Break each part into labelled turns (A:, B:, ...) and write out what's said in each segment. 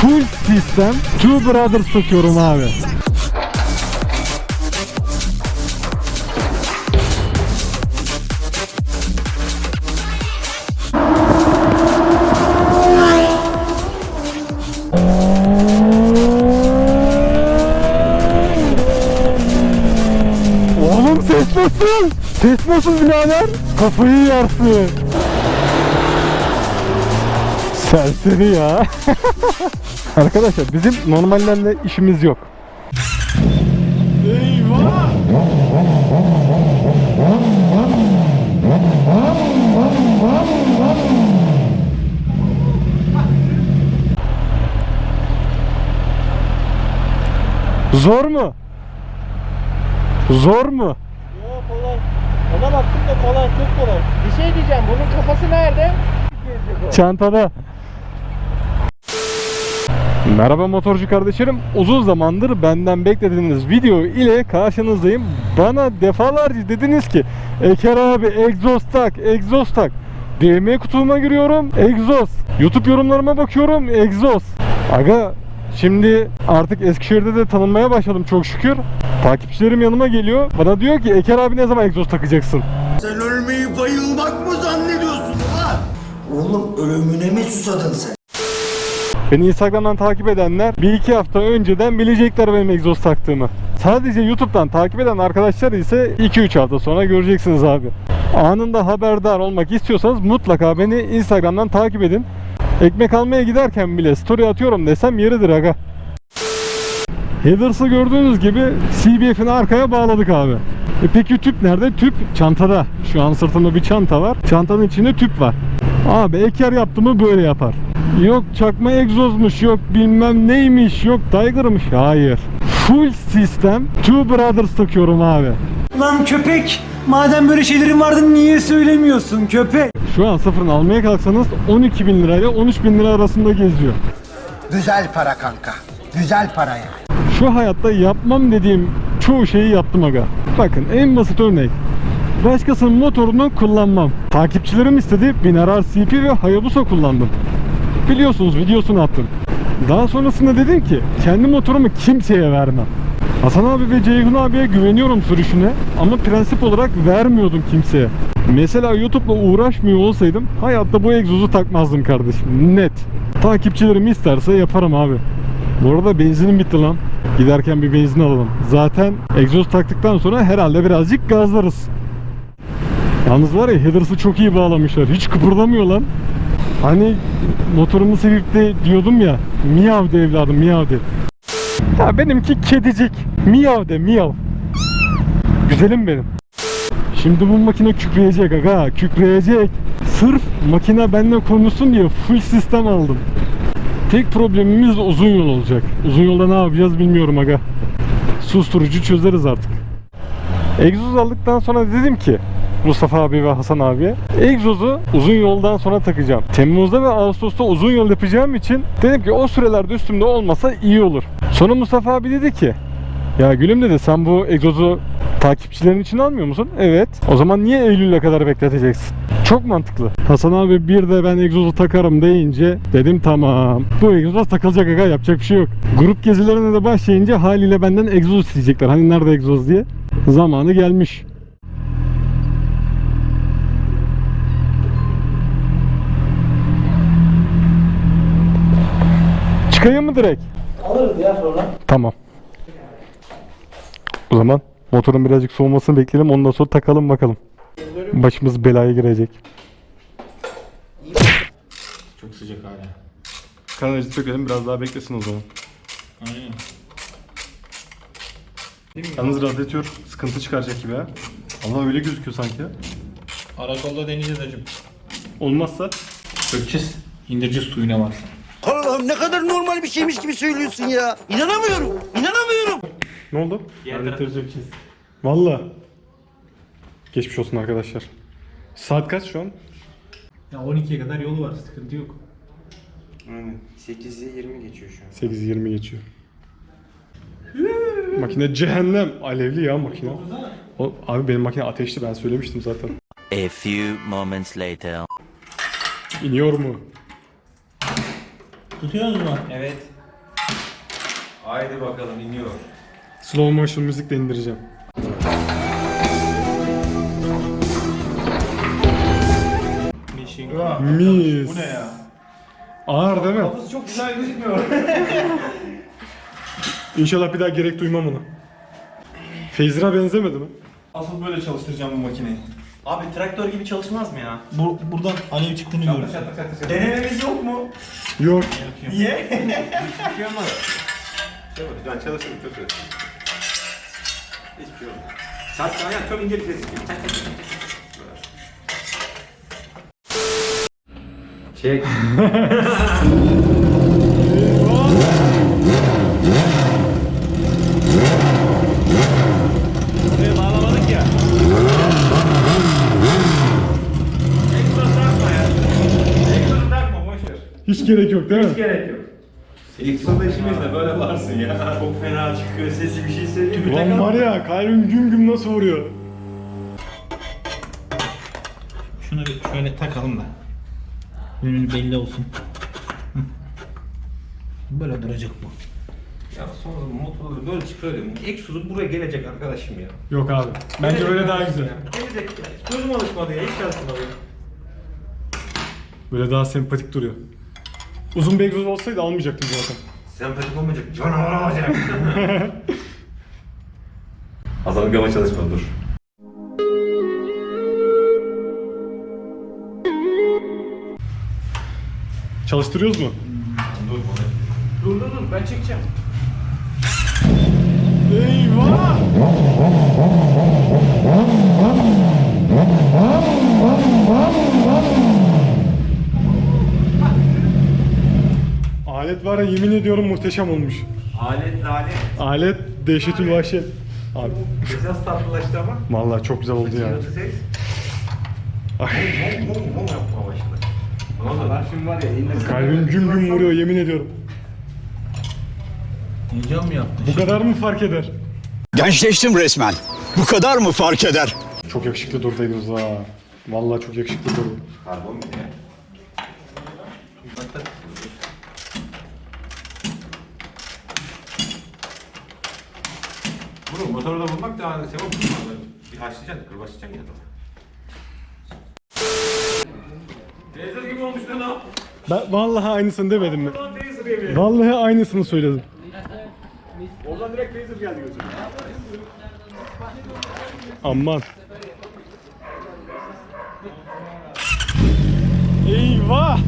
A: Full sistem Two Brothers takıyorum abi. Oğlum ses nasıl? Ses nasıl birader? Kafayı yersin. Serseri ya. Arkadaşlar bizim normallerle işimiz yok. Eyvah! Zor mu? Zor mu?
B: Yo kolay. Ona baktım da kolay çok kolay. Bir şey diyeceğim bunun kafası nerede?
A: Çantada. Merhaba motorcu kardeşlerim. Uzun zamandır benden beklediğiniz video ile karşınızdayım. Bana defalarca dediniz ki Eker abi egzoz tak, egzoz tak. DM kutuma giriyorum, egzoz. YouTube yorumlarıma bakıyorum, egzoz. Aga şimdi artık Eskişehir'de de tanınmaya başladım çok şükür. Takipçilerim yanıma geliyor. Bana diyor ki Eker abi ne zaman egzoz takacaksın?
C: Sen ölmeyi bayılmak mı zannediyorsun lan? Oğlum ölümüne mi susadın sen?
A: Beni Instagram'dan takip edenler bir iki hafta önceden bilecekler benim egzoz taktığımı. Sadece YouTube'dan takip eden arkadaşlar ise 2-3 hafta sonra göreceksiniz abi. Anında haberdar olmak istiyorsanız mutlaka beni Instagram'dan takip edin. Ekmek almaya giderken bile story atıyorum desem yeridir aga. Headers'ı gördüğünüz gibi CBF'ini arkaya bağladık abi. E peki tüp nerede? Tüp çantada. Şu an sırtımda bir çanta var. Çantanın içinde tüp var. Abi eker yaptı mı böyle yapar. Yok çakma egzozmuş, yok bilmem neymiş, yok Tiger'mış. Hayır. Full sistem Two Brothers takıyorum abi.
D: Lan köpek! Madem böyle şeylerin vardı niye söylemiyorsun köpek?
A: Şu an sıfırını almaya kalksanız 12 bin lirayla 13 bin lira arasında geziyor.
C: Güzel para kanka. Güzel para ya.
A: Şu hayatta yapmam dediğim çoğu şeyi yaptım aga. Bakın en basit örnek. Başkasının motorunu kullanmam. Takipçilerim istedi. Binarar CP ve Hayabusa kullandım. Biliyorsunuz videosunu attım. Daha sonrasında dedim ki kendi motorumu kimseye vermem. Hasan abi ve Ceyhun abiye güveniyorum sürüşüne ama prensip olarak vermiyordum kimseye. Mesela YouTube'la uğraşmıyor olsaydım hayatta bu egzozu takmazdım kardeşim. Net. Takipçilerim isterse yaparım abi. Bu arada benzinim bitti lan. Giderken bir benzin alalım. Zaten egzoz taktıktan sonra herhalde birazcık gazlarız. Yalnız var ya headers'ı çok iyi bağlamışlar. Hiç kıpırdamıyor lan. Hani motorumu sevip de diyordum ya miyav de evladım miyav de. Ya benimki kedicik. Miyav de miyav. Güzelim benim. Şimdi bu makine kükreyecek aga kükreyecek. Sırf makine benimle konuşsun diye full sistem aldım. Tek problemimiz uzun yol olacak. Uzun yolda ne yapacağız bilmiyorum aga. Susturucu çözeriz artık. Egzoz aldıktan sonra dedim ki Mustafa abi ve Hasan abiye egzozu uzun yoldan sonra takacağım. Temmuz'da ve Ağustos'ta uzun yol yapacağım için dedim ki o sürelerde üstümde olmasa iyi olur. Sonra Mustafa abi dedi ki ya gülüm dedi sen bu egzozu takipçilerin için almıyor musun? Evet. O zaman niye Eylül'e kadar bekleteceksin? Çok mantıklı. Hasan abi bir de ben egzozu takarım deyince dedim tamam. Bu egzoz takılacak aga yapacak bir şey yok. Grup gezilerine de başlayınca haliyle benden egzoz isteyecekler. Hani nerede egzoz diye. Zamanı gelmiş. Çıkayım mı direkt?
B: Alırız ya sonra.
A: Tamam. O zaman motorun birazcık soğumasını bekleyelim. Ondan sonra takalım bakalım. Başımız belaya girecek.
E: Çok sıcak hala.
A: Kanalcı sökelim biraz daha beklesin o zaman.
E: Aynen.
A: Yalnız radyatör sıkıntı çıkaracak gibi ha. Allah öyle gözüküyor sanki.
E: Arakolda deneyeceğiz hacım.
A: Olmazsa
E: Sökeceğiz. İndireceğiz suyuna var.
C: Allah'ım ne kadar normal bir şeymiş gibi söylüyorsun ya. İnanamıyorum. İnanamıyorum.
A: ne oldu? Radyatörü sökeceğiz. Valla. Geçmiş olsun arkadaşlar. Saat kaç şu an?
E: Ya 12'ye kadar yolu var. Sıkıntı yok.
F: Aynen. 8'e 20 geçiyor şu an.
A: 8.20 geçiyor. makine cehennem. Alevli ya makine. O, abi benim makine ateşli ben söylemiştim zaten.
G: A few moments later.
A: İniyor mu?
E: Tutuyorsunuz mu?
F: Evet. Haydi bakalım iniyor.
A: Slow motion müzik de indireceğim.
F: Mission.
A: Mis.
F: Bu ne ya?
A: Ağır değil mi?
F: Kafası çok güzel gözükmüyor.
A: İnşallah bir daha gerek duymam ona. Feyzira benzemedi mi?
F: Asıl böyle çalıştıracağım bu makineyi.
B: Abi traktör gibi çalışmaz mı ya?
E: Bu, buradan alev çıktığını görüyoruz.
F: Denememiz yok mu?
A: Yok.
F: Niye? Şey olmaz. Şey ben çalışırım çok iyi. Hiçbir şey olmaz. Saç ayağın çok ince bir çak. Çek. Buraya bağlamadık ya. Egzoz takma ya. Egzoz takma boş ver.
A: Hiç gerek yok değil mi?
F: Gerek yok. İşimiz de böyle varsın ya. Çok fena çıkıyor sesi bir şey söyleyeyim?
A: Lan var ya kalbim güm güm nasıl vuruyor.
E: Şunu bir şöyle takalım da. Yönü belli olsun. Böyle duracak bu.
F: Ya sonra motorları böyle çıkarıyorum. Egzozu buraya gelecek arkadaşım ya.
A: Yok abi. Bence
F: Gelecek
A: böyle daha
F: arkadaşım
A: güzel.
F: ya. Gelecek ya. Gözüm alışmadı ya. Hiç şansım alıyor.
A: Böyle daha sempatik duruyor. Uzun bir egzoz olsaydı almayacaktım zaten.
F: Sempatik olmayacak. Canavar olacak. Hasan'ın gama çalışmadı dur.
A: Çalıştırıyoruz mu?
F: Dur dur dur ben çekeceğim.
A: Eyvah! Alet var ya yemin ediyorum muhteşem olmuş.
F: Alet alet.
A: Alet dehşetül vahşet. Abi
F: Biraz tatlılaştı ama.
A: vallahi çok güzel oldu ya. Ay,
F: Mum mum mum yapmaya başladı. Ne oldu lan şimdi var ya indir.
A: kalbim güm güm vuruyor yemin ediyorum.
E: Heyecan mı yaptın?
A: Bu kadar mı fark eder?
G: Gençleştim resmen. Bu kadar mı fark eder?
A: Çok yakışıklı durdaydınız ha. Vallahi çok yakışıklı durdu.
F: Karbon mu ya? Bunu motoru da bulmak da hani sevap. Bir haşlayacaksın, kırbaçlayacaksın ya da. Teyze gibi olmuş lan.
A: Ben vallahi aynısını demedim mi?
F: Lan teyze gibi.
A: Vallahi aynısını söyledim.
F: Oradan direkt teyze geldi gözüme.
A: Aman. Eyvah!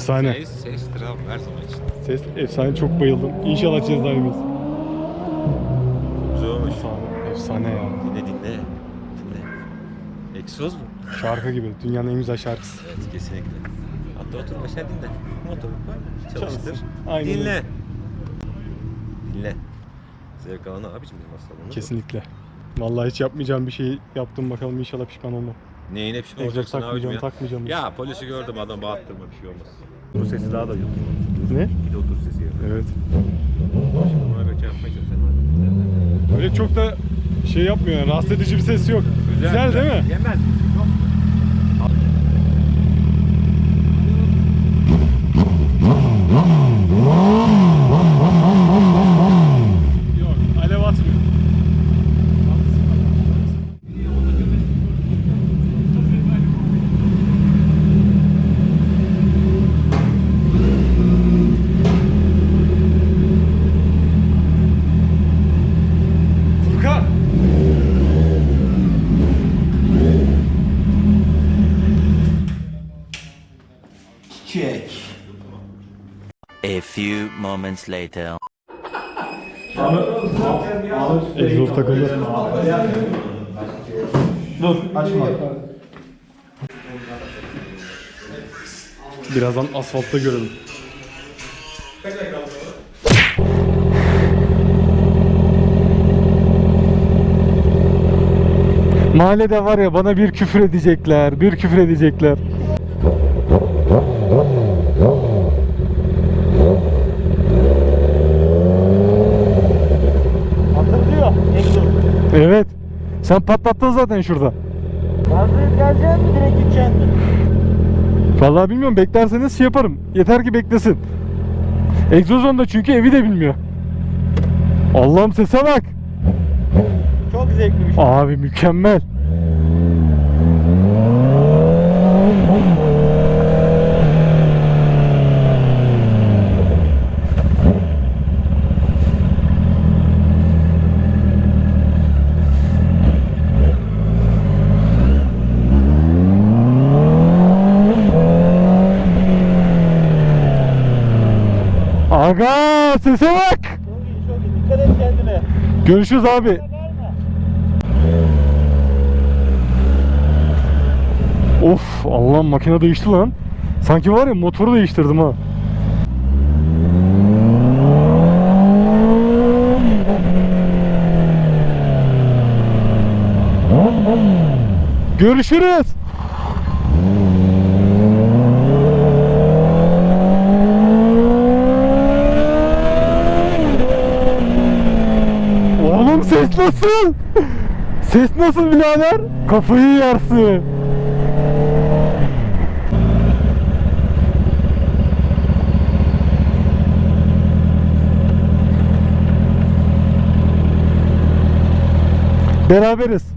A: Efsane.
F: Ses, sestir abi her zaman için.
A: Ses efsane çok bayıldım. İnşallah cezaevimiz.
F: Güzel olmuş.
A: Efsane, efsane ya.
F: Dinle dinle. Dinle. Egzoz mu?
A: Şarkı gibi. Dünyanın en güzel şarkısı.
F: Evet kesinlikle. Hatta otur aşağı dinle. Motoru koy. Çalıştır.
A: Çalışsın. Aynen
F: dinle. Dinle. Zevk alanı abicim benim hastalığım.
A: Kesinlikle. Vallahi hiç yapmayacağım bir şey yaptım bakalım inşallah pişman olmam.
F: Neyine pişman
A: Olacak
F: olacaksın abicim
A: takmayacağım,
F: ya?
A: takmayacağım.
F: Ya polisi gördüm adam bağırttırma bir şey olmaz. Bu sesi daha da yok.
A: Ne?
F: Bir de otur sesi yok.
A: Evet.
F: Şimdi buna göre yapmaya çalışalım.
A: Öyle çok da şey yapmıyor yani rahatsız edici bir ses yok. Güzel, değil mi?
F: Yemez. Yok.
H: A few moments later.
A: Egzoz takıldı. Dur açma. Birazdan asfaltta görelim. Mahallede var ya bana bir küfür edecekler, bir küfür edecekler. Sen patlattın zaten şurada.
B: Gazlayıp geleceksin mi direkt gideceksin mi?
A: Vallahi bilmiyorum beklerseniz şey yaparım. Yeter ki beklesin. Egzozon da çünkü evi de bilmiyor. Allah'ım sese bak.
B: Çok zevkli bir şey.
A: Abi mükemmel. Aga sese bak.
B: Çok iyi çok iyi. Dikkat et kendine.
A: Görüşürüz abi. Of Allah'ım makine değişti lan. Sanki var ya motoru değiştirdim ha. Görüşürüz. Oğlum ses nasıl? Ses nasıl birader? Kafayı yersin. Beraberiz.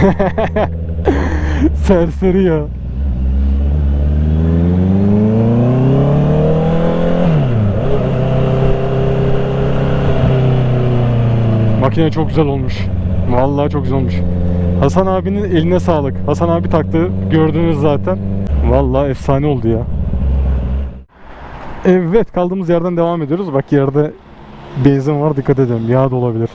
A: Serseri ya. Makine çok güzel olmuş. Vallahi çok güzel olmuş. Hasan abinin eline sağlık. Hasan abi taktı. Gördünüz zaten. Vallahi efsane oldu ya. Evet kaldığımız yerden devam ediyoruz. Bak yerde benzin var dikkat edelim. Yağ da olabilir.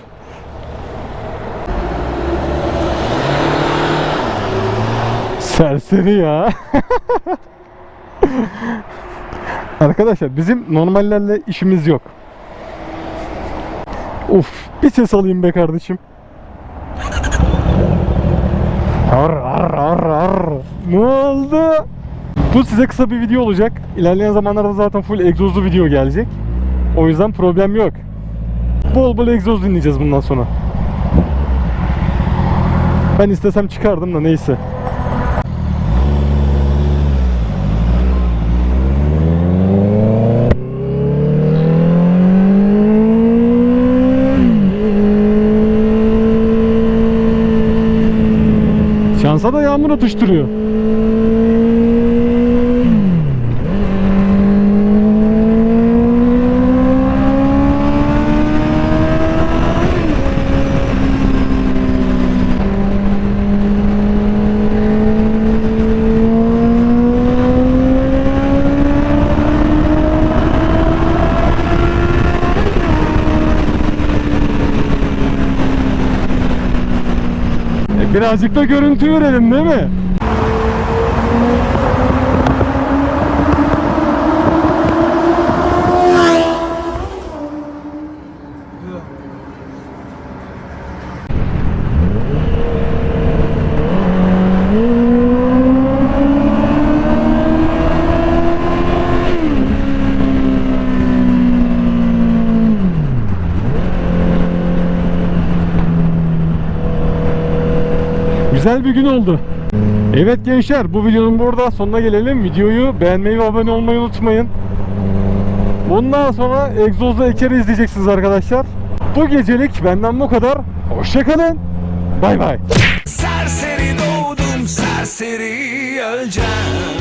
A: Serseri ya. Arkadaşlar bizim normallerle işimiz yok. Uf bir ses alayım be kardeşim. Ar ar ar. Ne oldu? Bu size kısa bir video olacak. İlerleyen zamanlarda zaten full egzozlu video gelecek. O yüzden problem yok. Bol bol egzoz dinleyeceğiz bundan sonra. Ben istesem çıkardım da neyse. Şansa da yağmur atıştırıyor. Birazcık da görüntü verelim değil mi? Güzel bir gün oldu. Evet gençler bu videonun burada sonuna gelelim. Videoyu beğenmeyi ve abone olmayı unutmayın. Bundan sonra egzozlu ekeri izleyeceksiniz arkadaşlar. Bu gecelik benden bu kadar. Hoşçakalın. Bay bay.
C: Serseri doğdum serseri öleceğim